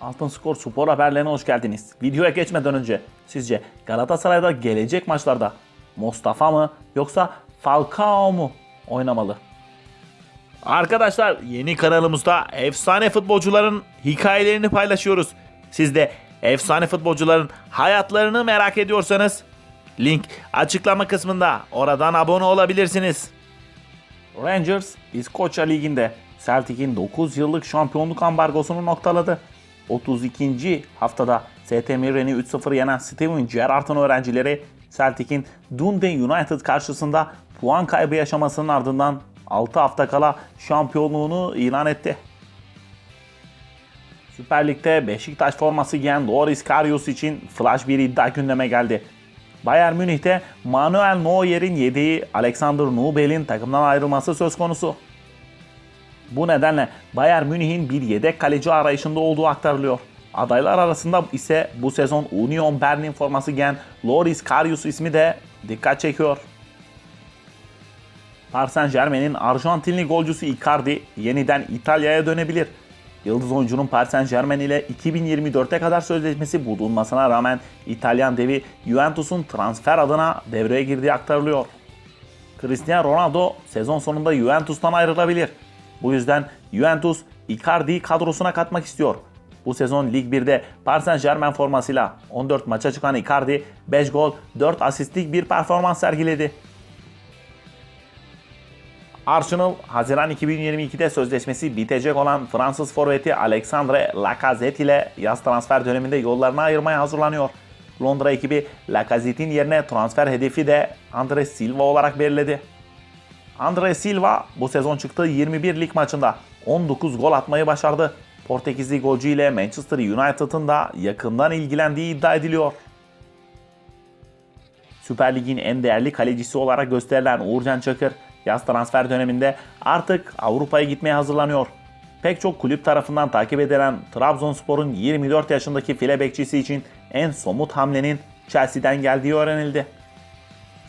Altın Skor spor haberlerine hoş geldiniz. Videoya geçmeden önce sizce Galatasaray'da gelecek maçlarda Mustafa mı yoksa Falcao mu oynamalı? Arkadaşlar yeni kanalımızda efsane futbolcuların hikayelerini paylaşıyoruz. Siz de efsane futbolcuların hayatlarını merak ediyorsanız link açıklama kısmında oradan abone olabilirsiniz. Rangers İskoçya Ligi'nde Celtic'in 9 yıllık şampiyonluk ambargosunu noktaladı. 32. haftada ST Mirren'i 3-0 yenen Steven Gerrard'ın öğrencileri Celtic'in Dundee United karşısında puan kaybı yaşamasının ardından 6 hafta kala şampiyonluğunu ilan etti. Süper Lig'de Beşiktaş forması giyen Loris Karius için flash bir iddia gündeme geldi. Bayern Münih'te Manuel Neuer'in yediği Alexander Nubel'in takımdan ayrılması söz konusu. Bu nedenle Bayern Münih'in bir yedek kaleci arayışında olduğu aktarılıyor. Adaylar arasında ise bu sezon Union Berlin forması giyen Loris Karius ismi de dikkat çekiyor. Paris Saint Germain'in Arjantinli golcüsü Icardi yeniden İtalya'ya dönebilir. Yıldız oyuncunun Paris Saint Germain ile 2024'e kadar sözleşmesi bulunmasına rağmen İtalyan devi Juventus'un transfer adına devreye girdiği aktarılıyor. Cristiano Ronaldo sezon sonunda Juventus'tan ayrılabilir. Bu yüzden Juventus Icardi'yi kadrosuna katmak istiyor. Bu sezon Lig 1'de Paris Saint Germain formasıyla 14 maça çıkan Icardi 5 gol 4 asistlik bir performans sergiledi. Arsenal, Haziran 2022'de sözleşmesi bitecek olan Fransız forveti Alexandre Lacazette ile yaz transfer döneminde yollarını ayırmaya hazırlanıyor. Londra ekibi Lacazette'in yerine transfer hedefi de Andre Silva olarak belirledi. Andre Silva bu sezon çıktığı 21 lig maçında 19 gol atmayı başardı. Portekizli golcü ile Manchester United'ın da yakından ilgilendiği iddia ediliyor. Süper Lig'in en değerli kalecisi olarak gösterilen Uğurcan Çakır, yaz transfer döneminde artık Avrupa'ya gitmeye hazırlanıyor. Pek çok kulüp tarafından takip edilen Trabzonspor'un 24 yaşındaki file bekçisi için en somut hamlenin Chelsea'den geldiği öğrenildi.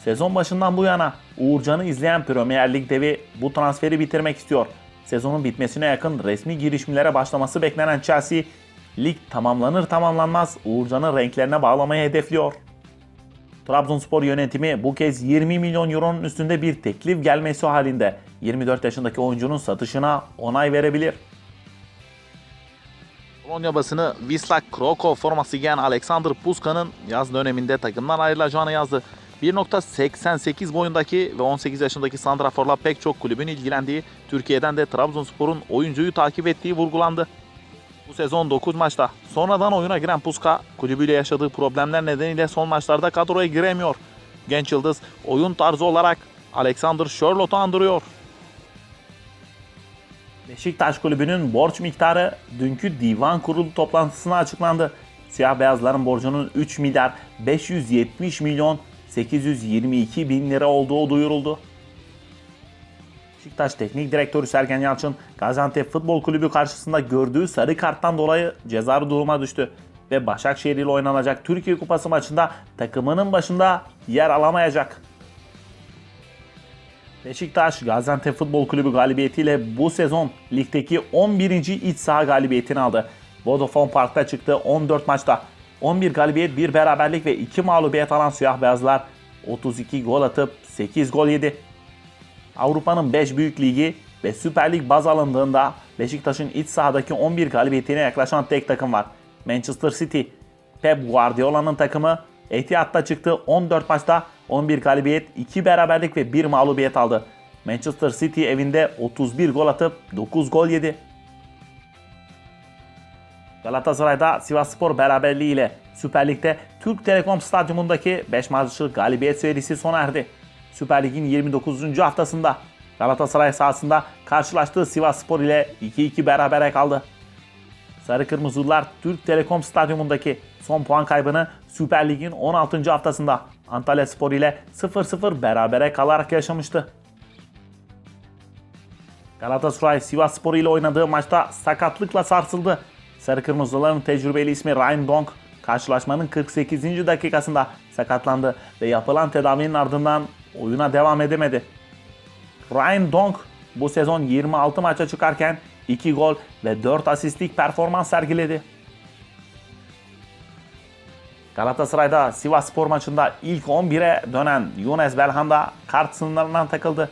Sezon başından bu yana Uğurcan'ı izleyen Premier Lig devi bu transferi bitirmek istiyor. Sezonun bitmesine yakın resmi girişimlere başlaması beklenen Chelsea, lig tamamlanır tamamlanmaz Uğurcan'ı renklerine bağlamayı hedefliyor. Trabzonspor yönetimi bu kez 20 milyon euronun üstünde bir teklif gelmesi halinde 24 yaşındaki oyuncunun satışına onay verebilir. Polonya basını Wisla Krakow forması giyen Alexander Puska'nın yaz döneminde takımdan ayrılacağını yazdı. 1.88 boyundaki ve 18 yaşındaki Santrafor'la pek çok kulübün ilgilendiği, Türkiye'den de Trabzonspor'un oyuncuyu takip ettiği vurgulandı. Bu sezon 9 maçta sonradan oyuna giren Puska kulübüyle yaşadığı problemler nedeniyle son maçlarda kadroya giremiyor. Genç yıldız oyun tarzı olarak Alexander Sherlock'u andırıyor. Beşiktaş kulübünün borç miktarı dünkü divan kurulu toplantısına açıklandı. Siyah beyazların borcunun 3 milyar 570 milyon 822 bin lira olduğu duyuruldu. Beşiktaş Teknik Direktörü Sergen Yalçın, Gaziantep Futbol Kulübü karşısında gördüğü sarı karttan dolayı cezalı duruma düştü ve Başakşehir ile oynanacak Türkiye Kupası maçında takımının başında yer alamayacak. Beşiktaş, Gaziantep Futbol Kulübü galibiyetiyle bu sezon ligdeki 11. iç saha galibiyetini aldı. Vodafone Park'ta çıktı 14 maçta 11 galibiyet, 1 beraberlik ve 2 mağlubiyet alan siyah beyazlar 32 gol atıp 8 gol yedi. Avrupa'nın 5 büyük ligi ve Süper Lig baz alındığında Beşiktaş'ın iç sahadaki 11 galibiyetine yaklaşan tek takım var. Manchester City. Pep Guardiola'nın takımı Etihad'da çıktı 14 maçta 11 galibiyet, 2 beraberlik ve 1 mağlubiyet aldı. Manchester City evinde 31 gol atıp 9 gol yedi. Galatasaray'da Sivasspor beraberliği ile Süper Lig'de Türk Telekom Stadyumundaki 5 maçlık galibiyet serisi sona erdi. Süper Lig'in 29. haftasında Galatasaray sahasında karşılaştığı Sivasspor ile 2-2 berabere kaldı. Sarı Kırmızılar Türk Telekom Stadyumundaki son puan kaybını Süper Lig'in 16. haftasında Antalya Spor ile 0-0 berabere kalarak yaşamıştı. Galatasaray Sivas Spor ile oynadığı maçta sakatlıkla sarsıldı. Sarı Kırmızıların tecrübeli ismi Ryan Donk karşılaşmanın 48. dakikasında sakatlandı ve yapılan tedavinin ardından oyuna devam edemedi. Ryan Donk bu sezon 26 maça çıkarken 2 gol ve 4 asistlik performans sergiledi. Galatasaray'da Sivas Spor maçında ilk 11'e dönen Younes Belhanda kart sınırlarından takıldı.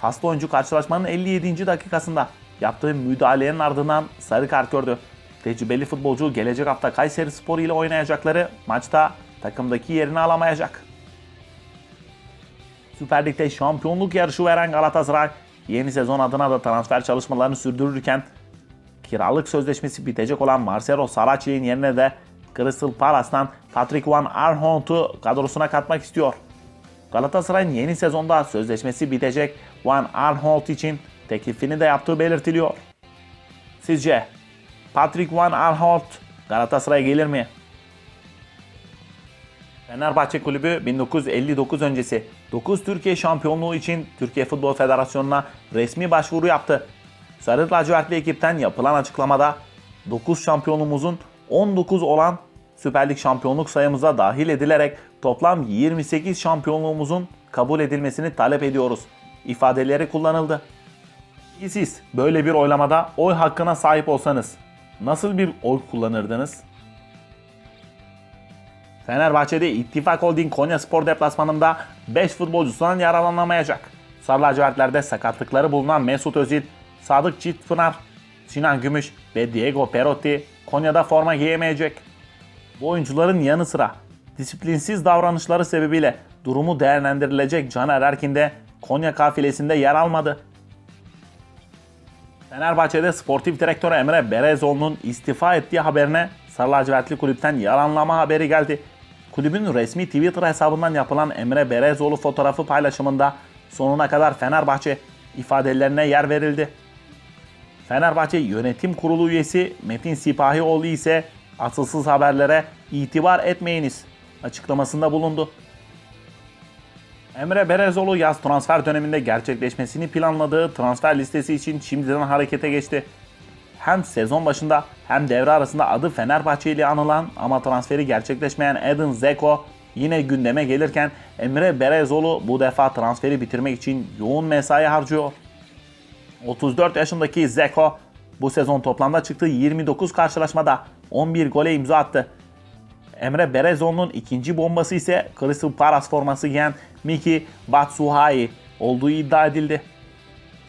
Faslı oyuncu karşılaşmanın 57. dakikasında yaptığı müdahalenin ardından sarı kart gördü. Tecrübeli futbolcu gelecek hafta Kayseri Spor ile oynayacakları maçta takımdaki yerini alamayacak. Süper Lig'de şampiyonluk yarışı veren Galatasaray yeni sezon adına da transfer çalışmalarını sürdürürken kiralık sözleşmesi bitecek olan Marcelo Saracchi'nin yerine de Crystal Palace'tan Patrick Van Aanholt'u kadrosuna katmak istiyor. Galatasaray'ın yeni sezonda sözleşmesi bitecek Van Aanholt için teklifini de yaptığı belirtiliyor. Sizce Patrick Van Aanholt Galatasaray'a gelir mi? Fenerbahçe Kulübü 1959 öncesi 9 Türkiye şampiyonluğu için Türkiye Futbol Federasyonu'na resmi başvuru yaptı. Sarı lacivertli ekipten yapılan açıklamada 9 şampiyonluğumuzun 19 olan Süper Lig şampiyonluk sayımıza dahil edilerek toplam 28 şampiyonluğumuzun kabul edilmesini talep ediyoruz ifadeleri kullanıldı. Siz böyle bir oylamada oy hakkına sahip olsanız nasıl bir oy kullanırdınız? Fenerbahçe'de İttifak Holding Konya Spor deplasmanında 5 futbolcusundan yararlanamayacak. Sarı lacivertlerde sakatlıkları bulunan Mesut Özil, Sadık Çiftpınar, Sinan Gümüş ve Diego Perotti Konya'da forma giyemeyecek. Bu oyuncuların yanı sıra disiplinsiz davranışları sebebiyle durumu değerlendirilecek Caner Erkin de Konya kafilesinde yer almadı. Fenerbahçe'de sportif direktör Emre Berezoğlu'nun istifa ettiği haberine Sarı lacivertli kulüpten yalanlama haberi geldi. Kulübün resmi Twitter hesabından yapılan Emre Berezoğlu fotoğrafı paylaşımında sonuna kadar Fenerbahçe ifadelerine yer verildi. Fenerbahçe Yönetim Kurulu üyesi Metin Sipahioğlu ise asılsız haberlere itibar etmeyiniz açıklamasında bulundu. Emre Berezoğlu yaz transfer döneminde gerçekleşmesini planladığı transfer listesi için şimdiden harekete geçti. Hem sezon başında hem devre arasında adı Fenerbahçe ile anılan ama transferi gerçekleşmeyen Edin Zeko yine gündeme gelirken Emre Berezoğlu bu defa transferi bitirmek için yoğun mesai harcıyor. 34 yaşındaki Zeko bu sezon toplamda çıktığı 29 karşılaşmada 11 gole imza attı. Emre Berezoğlu'nun ikinci bombası ise Crystal Palace forması giyen Miki Batshuayi olduğu iddia edildi.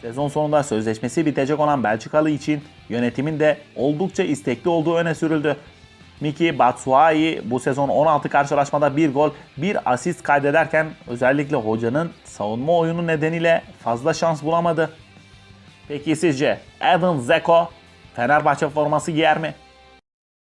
Sezon sonunda sözleşmesi bitecek olan Belçikalı için yönetimin de oldukça istekli olduğu öne sürüldü. Miki Batshuayi bu sezon 16 karşılaşmada 1 gol, 1 asist kaydederken özellikle hocanın savunma oyunu nedeniyle fazla şans bulamadı. Peki sizce Edin Zeko Fenerbahçe forması giyer mi?